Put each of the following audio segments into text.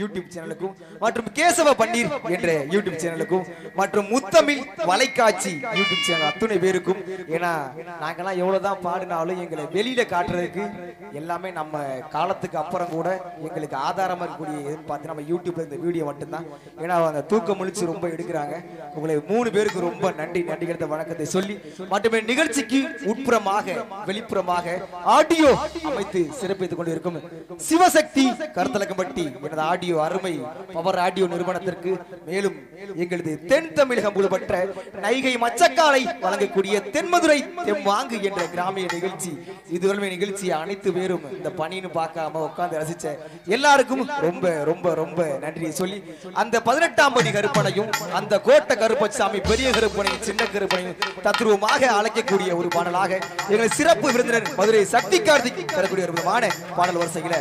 YouTube சேனலுக்கும் மற்றும் கேசவ பன்னீர் என்ற YouTube சேனலுக்கும் மற்றும் முத்தமிழ் வலைக்காட்சி யூடியூப் சேனல் அத்துணை பேருக்கும். ஏன்னா நாங்கெல்லாம் எவ்வளவுதான் பாடினாலும் எங்களை வெளியில காட்டுறதுக்கு எல்லாமே நம்ம காலத்துக்கு அப்புறம் கூட எங்களுக்கு ஆதாரமா இருக்கக்கூடிய எதுன்னு பார்த்து நம்ம யூடியூப்ல இந்த வீடியோ மட்டும்தான். ஏன்னா அவங்க தூக்கம் முழிச்சு ரொம்ப எடுக்கிறாங்க. உங்களை மூணு பேருக்கு ரொம்ப நன்றி நன்றிகிறத வணக்கத்தை சொல்லி மட்டுமே நிகழ்ச்சிக்கு உட்புறமாக வெளிப்புறமாக ஆடியோ அமைத்து சிறப்பித்துக் கொண்டிருக்கும் சிவசக்தி கருத்தலக்கம்பட்டி எனது ஆடியோ அருமை பவர் ஆடியோ நிறுவனத்திற்கு மேலும் எங்களது தென் தமிழகம் முழுபற்ற நைகை மச்சக்காலை வழங்கக்கூடிய தென்மதுரை தெம்வாங்கு என்ற கிராமிய நிகழ்ச்சி. இதுவரை நிகழ்ச்சியை அனைத்து பேரும் இந்த பணின்னு பார்க்காம உட்கார்ந்து ரசிச்ச எல்லாருக்கும் ரொம்ப ரொம்ப ரொம்ப நன்றியை சொல்லி அந்த பதினெட்டாம் படி கருப்பனையும் அந்த கோட்டை கருப்பசாமி பெரிய கருப்பனையும் சின்ன கருப்பனையும் தத்ரூபமாக அழைக்கக்கூடிய ஒரு பாடலாக எங்கள் சிறப்பு விருந்தினர் மதுரை சக்தி கார்த்திக் தரக்கூடிய ஒரு விதமான பாடல் வரிசையில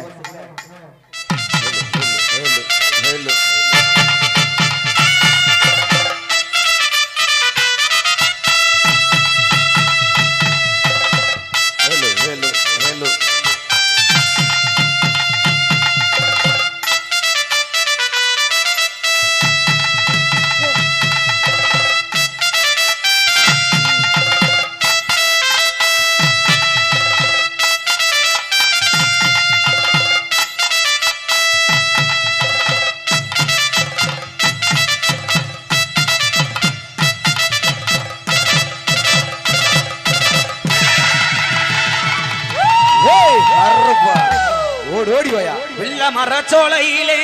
ஓடி ஓடி வாயா வெள்ள மரச்சோலையிலே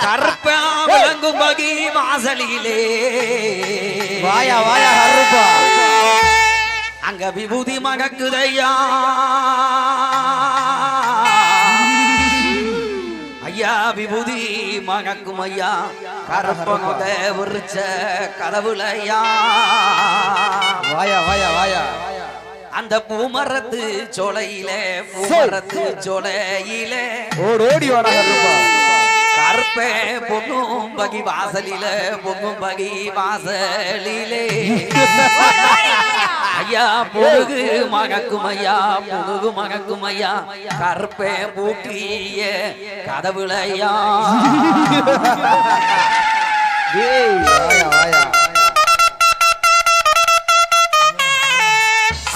கருப்பா விளங்கும் பகி வாசலிலே. வாயா வாயா அருப்பா அங்க விபூதி மகக்குதையா. ஐயா விபூதி மகக்கும் ஐயா. கருப்ப முத விரிச்ச கதவுலையா வாயா வாயா வாயா. அந்த பூமரத்து சோலையில பூமரத்து சோலையில. ஓடி கருப்பே. பொங்கும் பகி வாசலில பொங்கும் பகி வாசலிலே. ஐயா பொழுகு மகக்கும் ஐயா பொழுகு மகக்கும் ஐயா. கருப்பே பூக்கிய கதவுலையா ஏய் வாயா வாயா.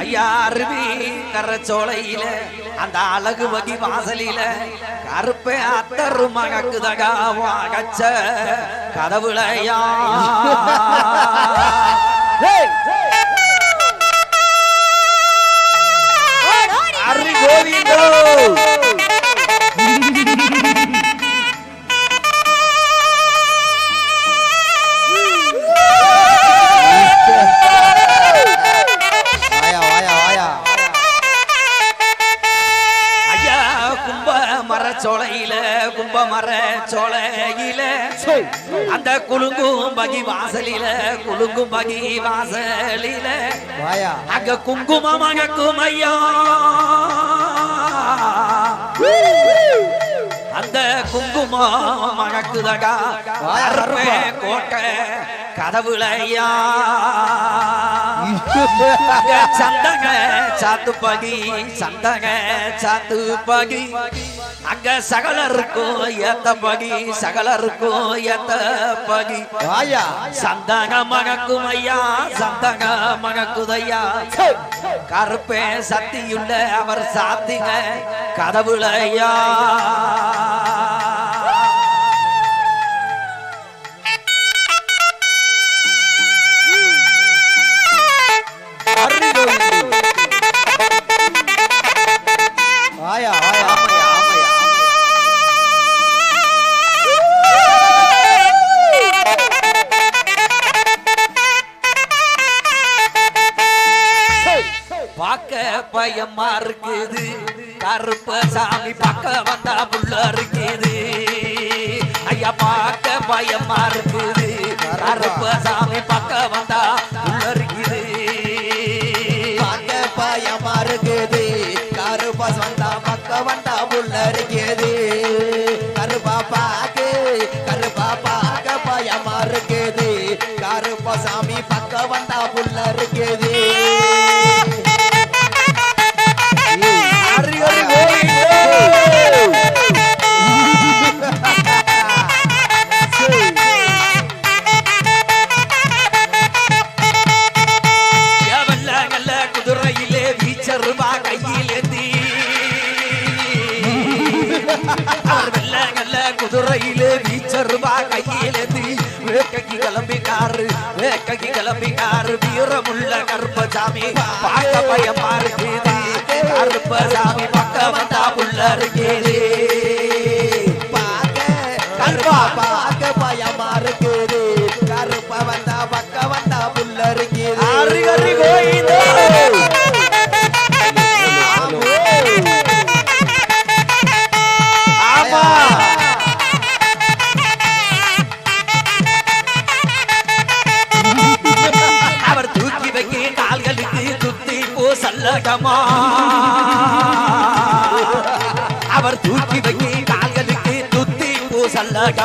ஐயா அருவி கரச்சோலையில அந்த அழகு வகி வாசலில கருப்பை அத்தரு மகக்குதகா வாகச்ச கதவுலையா ஏய் அரு அந்த குலுங்கும் பகி வாசலில குலுங்கும் பகி வாசலில. அங்க குங்குமம் அகக்கும் ஐயா. அந்த குங்குமம் அகக்குதகா அருப்பே கோட்டை கதவுலையா அங்க சந்தக சாத்து பகி சந்தக சாத்து பகி அங்க சகலருக்கும் ஏத்த பகி சகலருக்கும் ஏத்த பகி. வாயா. சந்தக மகக்கும் ஐயா சந்தக மகக்குதையா கருப்பே சத்தியுள்ள அவர் சாத்திக கதவுலையா கருப்பசாமி வீரமுள்ள கருப்பசாமி பார்க்க பயமா இருக்குது கருப்பசாமி பக்கம் வந்தா உள்ள இருக்குது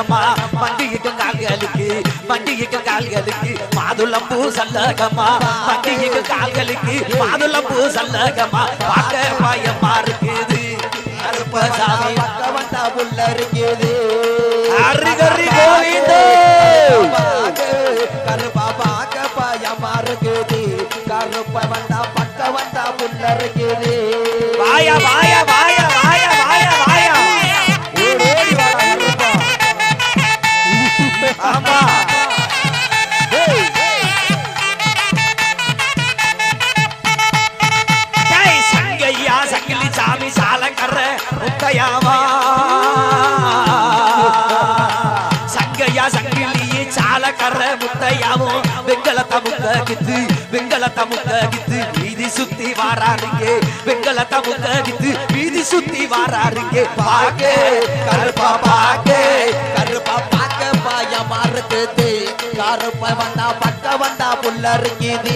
சல்லகமா வண்டிக்கு கால்களுக்கு வண்டிக்கு கால்களுக்கு மாதுளம் பூ சல்லகமா வண்டிக்கு கால்களுக்கு மாதுளம் பூ சல்லகமா பார்க்க பயமா இருக்குது. கருப்பசாமி வந்தா புள்ள இருக்குது ஹரி ஹரி கோவிந்தோ கருப்பா பாக்க பயமா இருக்குது கருப்பா வந்தா பக்க வந்தா புள்ள இருக்குது வாயா வாயா. முக்க கித்து வெங்கலத்த முக்க கித்து வீதி சுத்தி வாராருங்க. வெங்கலத்த முக்க கித்து வீதி சுத்தி வாராருங்க. பாக்க கருப்பா பாக்க கருப்பா பாக்க பாய இருக்குது கருப்பா வந்தா பக்க வந்தா புள்ள இருக்குது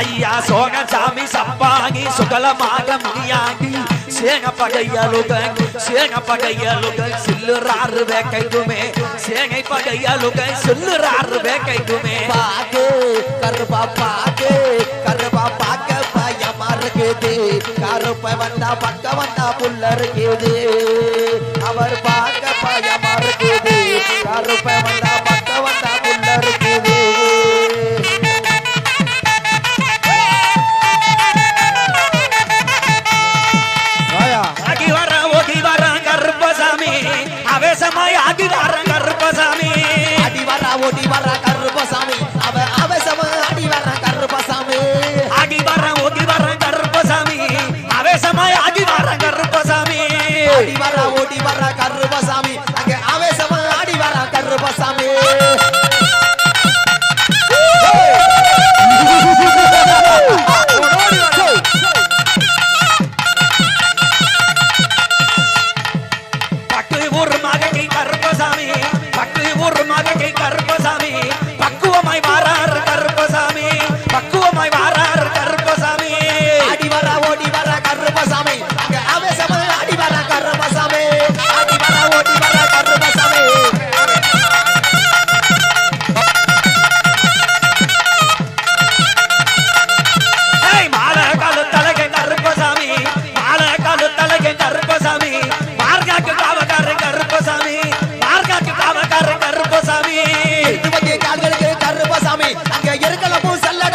ஐயா சோகசாமி சப்பாங்கி சுகலமாக முடியாங்கி சேங்க பகையலுகன் சேங்க பகையலுகன் சில்லுறாரு வேக்கைக்குமே சேங்கை பகையலுகன் சில்லுறாரு வேக்கைக்குமே. பாக்கு கருப்பா பாக்கு கருப்பா பாக்க பயமா இருக்குது. கருப்பை வந்தா பக்க வந்தா புள்ள இருக்குது. அவர் பாக்க பயமா இருக்குது. கருப்பை வந்தா கலப்பும் செல்ல